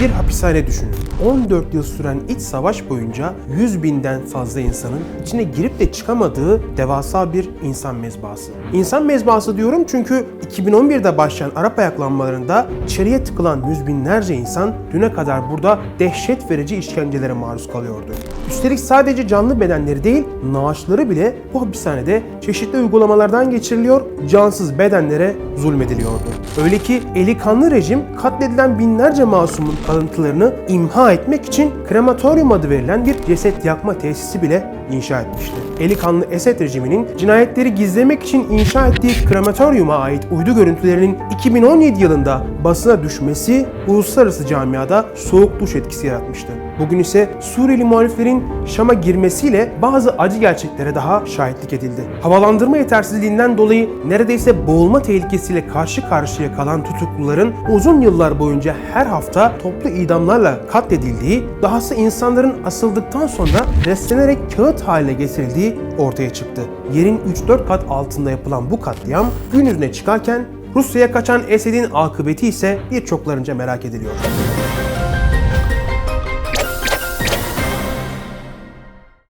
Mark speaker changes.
Speaker 1: Bir hapishane düşünün. 14 yıl süren iç savaş boyunca 100 binden fazla insanın içine girip de çıkamadığı devasa bir insan mezbahası. İnsan mezbahası diyorum çünkü 2011'de başlayan Arap ayaklanmalarında içeriye tıkılan yüz binlerce insan düne kadar burada dehşet verici işkencelere maruz kalıyordu. Üstelik sadece canlı bedenleri değil, naaşları bile bu hapishanede çeşitli uygulamalardan geçiriliyor, cansız bedenlere zulmediliyordu. Öyle ki eli kanlı rejim katledilen binlerce masumun kalıntılarını imha etmek için krematoryum adı verilen bir ceset yakma tesisi bile inşa etmişti. Eli kanlı Esed rejiminin cinayetleri gizlemek için inşa ettiği krematoryuma ait uydu görüntülerinin 2017 yılında basına düşmesi uluslararası camiada soğuk duş etkisi yaratmıştı. Bugün ise Suriyeli muhaliflerin Şam'a girmesiyle bazı acı gerçeklere daha şahitlik edildi. Havalandırma yetersizliğinden dolayı neredeyse boğulma tehlikesiyle karşı karşıya kalan tutukluların uzun yıllar boyunca her hafta toplu idamlarla katledildiği, dahası insanların asıldıktan sonra restlenerek kağıt haline getirildiği ortaya çıktı. Yerin 3-4 kat altında yapılan bu katliam gün yüzüne çıkarken Rusya'ya kaçan Esed'in akıbeti ise birçoklarınca merak ediliyor.